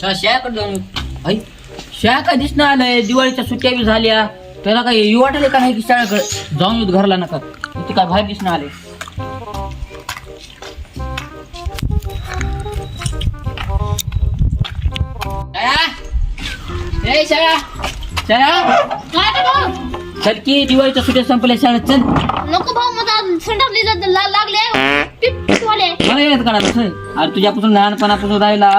शाळेकडे जाऊन आई शाळा काय दिसणं आलंय? दिवाळीच्या सुट्ट्या बी झाल्या. त्याला काय येऊ वाटले का नाही की शाळेकडे जाऊन येऊ घरला नका? इथे काय बाहेर दिसणं आले शाळा? शाळा? शाळा? चल की दिवाळीच्या सुट्ट्या संपल्या शाळेत चल. नको भाऊ मला संडासलीला ला- लागले. पिप वाले. मला येत काढा कसं अरे तुझ्यापासून लहानपणापासून राहिला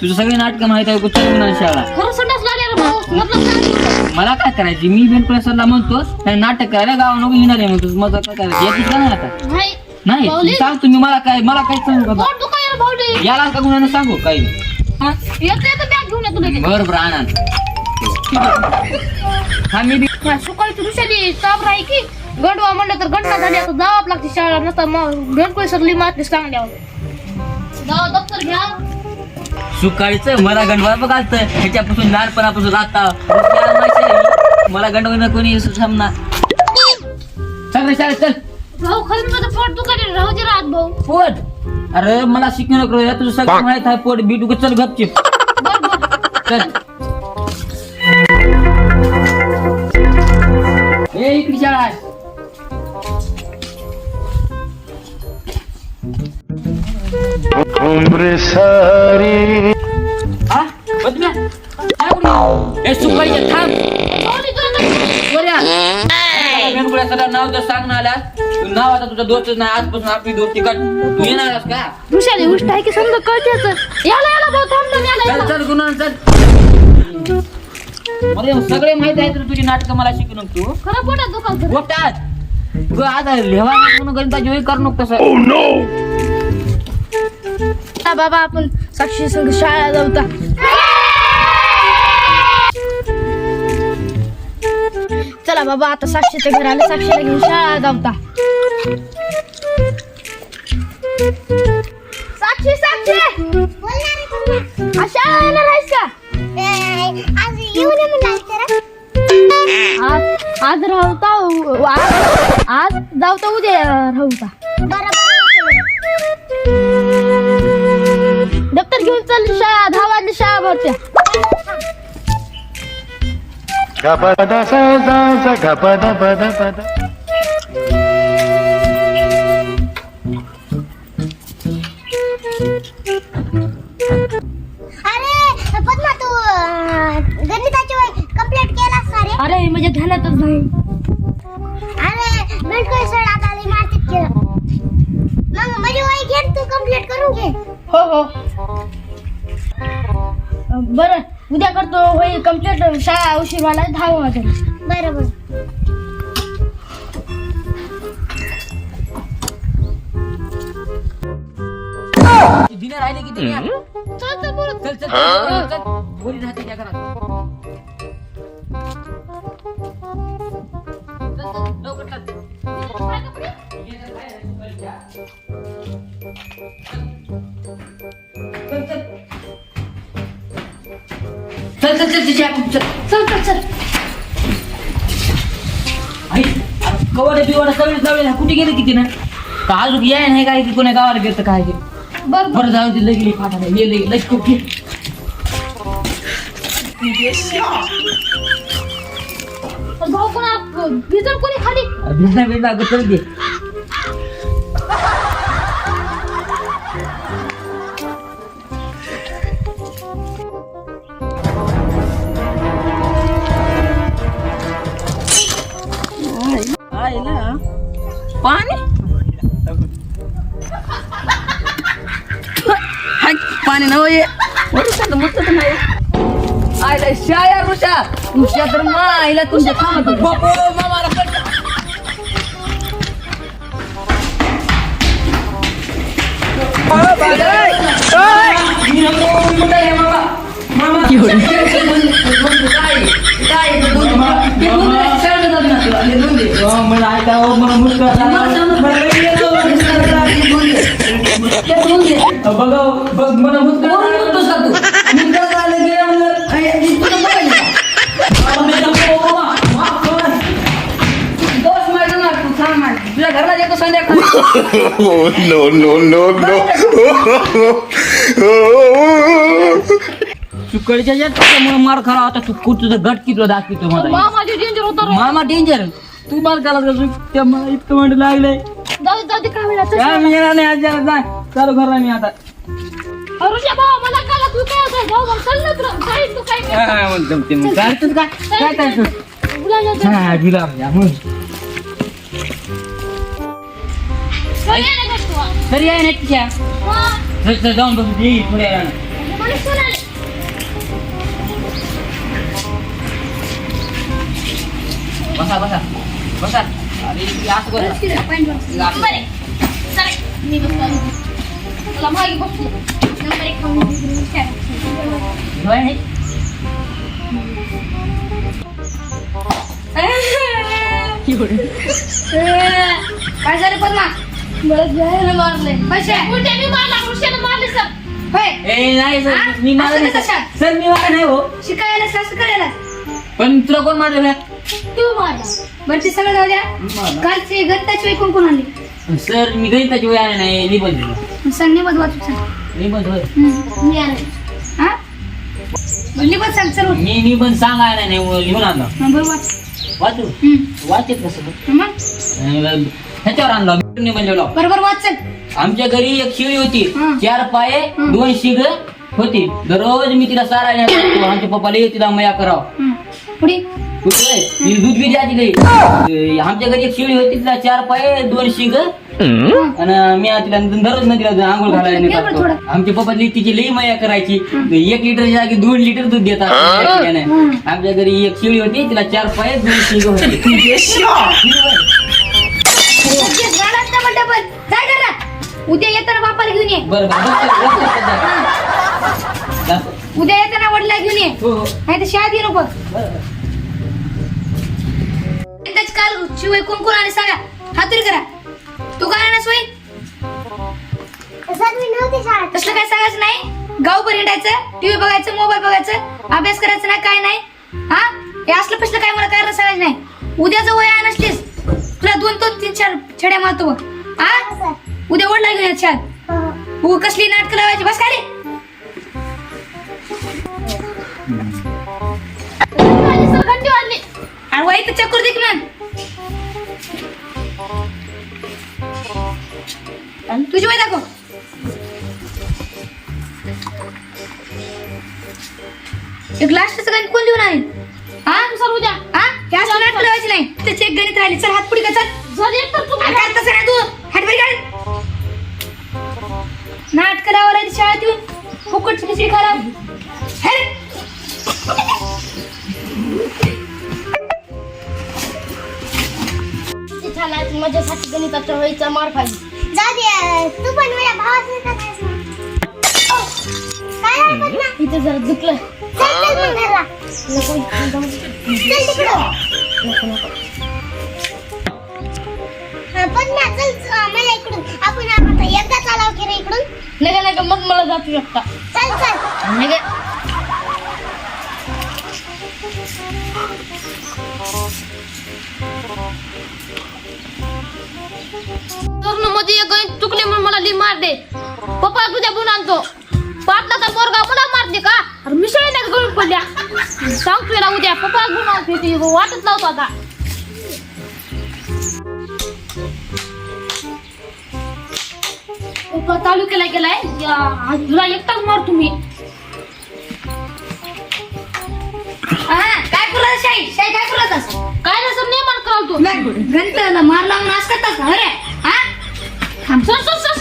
तुझं सगळी नाटकं माहीत आहे कुठं म्हणून शाळा? खरं संडास लागले रे भाऊ मतलब सांग. मला काय करायची? मी बेन प्रसादला म्हणतो आणि नाटक करायला गावा नको येणार आहे म्हणतो मजा काय करायची? येतीस का नाही आता? नाही? सांग तुम्ही मला काय मला काय सांगू का पोट दुखायला रे भाऊ याला का गुन्हा सांगू? काही हा? येते तर बॅग घेऊन येतो लगेच. बरं बरं आणा. हा मी बी काय सकाळी तू दुसरी ताप राही की गंडवा म्हणलं तर घंटा झाली आता. लागते शाळा नसता मग गणपती सरली मारते सांगल्यावर जावा दप्तर घ्या सुकाळीच मला गंडवा बघालत ह्याच्यापासून लहानपणापासून राहता मला गंडवा कोणी थांबणार चल रे शाळेत चल. भाऊ खरं माझं पोट दुखायला राहू दे राहत भाऊ. पोट? अरे मला शिकू नको रे. तुझं सगळं माहीत आहे पोट. बिटू चल गपचिप. बर बर. चल. शाळा आहे. उम्र सारी हा? काय? ए थांब. नाव जर सांग ना आलास तू नाव आता तुझा दोस्तच नाही आजपासून आपली दोस्ती कट. तू येणारस का? हुशारी गोष्ट आहे की समजा कळतेच याला याला भाऊ थांब ना याला चल याला चल गुन्हा चल. मला सगळे माहीत आहे तर तुझी नाटक मला शिकू नको तू. खरं पोटात दुखाल गोष्टात तू आता लेवा म्हणून गणिताची वेळ करू नको तसं बाबा आपण साक्षी संघ शाळा जाऊता चला बाबा आता साक्षीच्या घर आलं. साक्षीला घेऊन शाळा जाऊता साक्षी साक्षी! शाळा येणार आहेस का? आज आज राहता आज आज जाऊता उद्या राहता. दप्तर घेऊन चल शाळा दहा वाजले शाळा भरत्या. गपदा सा सा सा गपदा पदा पदा. बरं उद्या करतो होईल कंप्लीट शाळा उशीर मला दहा वाजता बरोबर. दिने राहिले किती चल चल बोलत चल चल चल चल बोली राहते त्या घरात. चल चल चल चल चल चल कवाडे बिवाडे सगळे जाऊया कुठे गेले किती ना का अजून याय नाही काय की कोणा गावाला गेलं काय ते बर बरं जाऊ दे लगेली फाटा ये लगे घे भाऊ कोणा भिजल कोणी खाली? भिजना अगं चल दे पाणी नव ये वरुषा तर मस्त तर नाही आईला शाया ऋषा ऋषा तर मा आईला तुमच्या थांबत बापू मामाला पट मला बघा बघ मला बोलतोस का तू? मी जर आलं गेलं म्हणलं आई, आई, तुला बघायला का? बाबा, मी जाऊ, बाबा, माफ कर. दोष माझा ना, तू सांग ना. तुझ्या घरला येतो संध्याकाळी Oh no no no no. तू कडच्या त्याच्यामुळे मार खरा होता. तू कुठ तुझं गट कितलं दाखवतो मला. मामा डेंजर होता रे. मामा डेंजर तू मार त्याला कसं त्या मला इतकं म्हणलं लागलंय. जाऊ दे, जाऊ दे काय वेळा काय मी येणार नाही आज जरा जा. चालू करा मी आता अरुषा भाऊ मला काला तू काय होतं भाऊ भाऊ चल ना तुला काय तू काय हा, हा, मग जमते मग. काय तू काय काय करतो मुलांना हा गुलाब या मग घरी ये ना गं तू. तरी आहे ना तिच्या हा. चल, चल, जाऊन बसू दे थोड्या वेळानं. मला सोनाली. बसा बसा बसा अरे ती असं कर ना. नंबर एक. चल, मी बसतो. तुला मागे नंबर एक खाऊन काय झालं पद्मा बरं जायला मारले कशा कुठे मी मारला ऋषाला मारले सर ए नाही सर हा? मी मारा असं नाही कसं? सर. सर मी मारलं नाही हो शिकायला सासू करायला पण तुला कोण मारलं नाही? तू मारला बरं ते सगळं जाऊ द्या कालची गत्ताची वेळ कोण कोण सर मी गणिताची वय आले नाही निबंध दिलं. सांग होय. हम्म, मी आले. हा? बरं, निबंध सांग चल मी निबंध सांगायला नाही व- लिहून आणला बरोबर वाच. वाचू? हम्म. वाचत कसं मग? अं, ह्याच्यावर आणला निबंध लिहिला बरोबर वाच चल. आमच्या घरी एक शिळी होती. हं. चार पाये हं. दोन शिग होती. दररोज मी तिला सारा. आमच्या पप्पाला ये तिला मया कराव. हम्म. पुढे? दूध बी नाही अं, आमच्या घरी एक शिळी होती तिला चार पाये दोन शिग. आणि मी तिला दररोज नदीला आंघोळ घालायला. आमच्या पप्पाची तिची लई मया करायची. एक लिटरच्या जागी दोन लिटर दूध देतात. आमच्या घरी एक शिळी होती तिला चार पाये दोन शिग होती. ना उद्या येताना बापाला घेऊन ये. बरं. उद्या येताना वडला घेऊन ये. हो हो. नाही तर शाळेत ये नको. काल शिवाय कोण कोण आणि सांगा? हातरी करा. तू काय ना नव्हते शाळेत. तसलं काय सांगायचं नाही? गाव हिंडायचं टीव्ही बघायचं मोबाईल बघायचं अभ्यास करायचा नाही काय नाही. हा? हे असलं पसलं काय मला कारण सांगायचं नाही. उद्याचं वय आहे नसलीस तुला दोन दोन तीन चार छड्या मारतो बघ. हा? सर. उद्या ओढला घेऊन शाळेत. हो. उ कसली नाटक लावायची? बस खाली. आणि वही तर चक्कर दे की मग आणि तुझी वय दाखव. एक लास्टचं गणित कोण लिहून आहे हा सर उद्या. हा? हे असं नाटक लावायची नाही. त्याचे एक गणित राहिले. चल हात पुढे का चल. अरे काय तसं नाही तू? हात पुढे काढ. नाटक लावायला शाळेत येऊन फुकटची खिचडी खाला हे? माझ्यासाठी गणिताच्या वेळीचा मार खाली. जाऊ दे तू पण माझ्या? ओ, काय पद्मा? इथे जरा दुखलं चल चल मग घरला. नको चल तिकडं. हा, पद्मा चल अं, मला इकडून. आपण आता एकदा चालाव की रे इकडून? नका नका मग मला जातो शकता चल चल. नका. मध्ये एक गणित चुकले म्हणून मला ली मार दे पप्पा तुझ्या गुण आणतो पाटलाचा पोरगा मला मारते का अरे मिसळ नाही गळून पडल्या सांगतो याला उद्या पप्पा गुण आणतो ती वाटत लावतो आता पप्पा तालुक्याला गेलाय तुला एकटाच मार तुम्ही गणपतीला मार लावून करतात का? अरे हा? थांब सर सर सर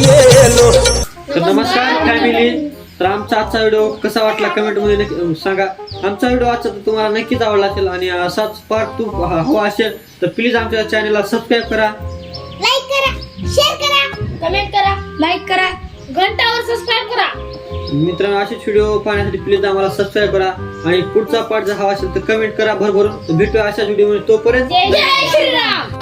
मेलो तर नमस्कार फॅमिली तर आमचा आजचा व्हिडिओ कसा वाटला कमेंटमध्ये नक्की सांगा. आमचा व्हिडिओ आजचा तर तुम्हाला नक्कीच आवडला असेल आणि असाच पार्ट टू हवा असेल तर प्लीज आमच्या चॅनलला सबस्क्राईब करा. लाईक करा शेअर करा कमेंट करा लाईक करा. घंटावर सबस्क्राईब करा. मित्रांनो असेच व्हिडिओ पाहण्यासाठी प्लीज आम्हाला सबस्क्राईब करा आणि पुढचा पार्ट जर हवा असेल तर कमेंट करा. भरभरून तर भेटूया अशाच व्हिडिओमध्ये तोपर्यंत जय जय श्रीराम.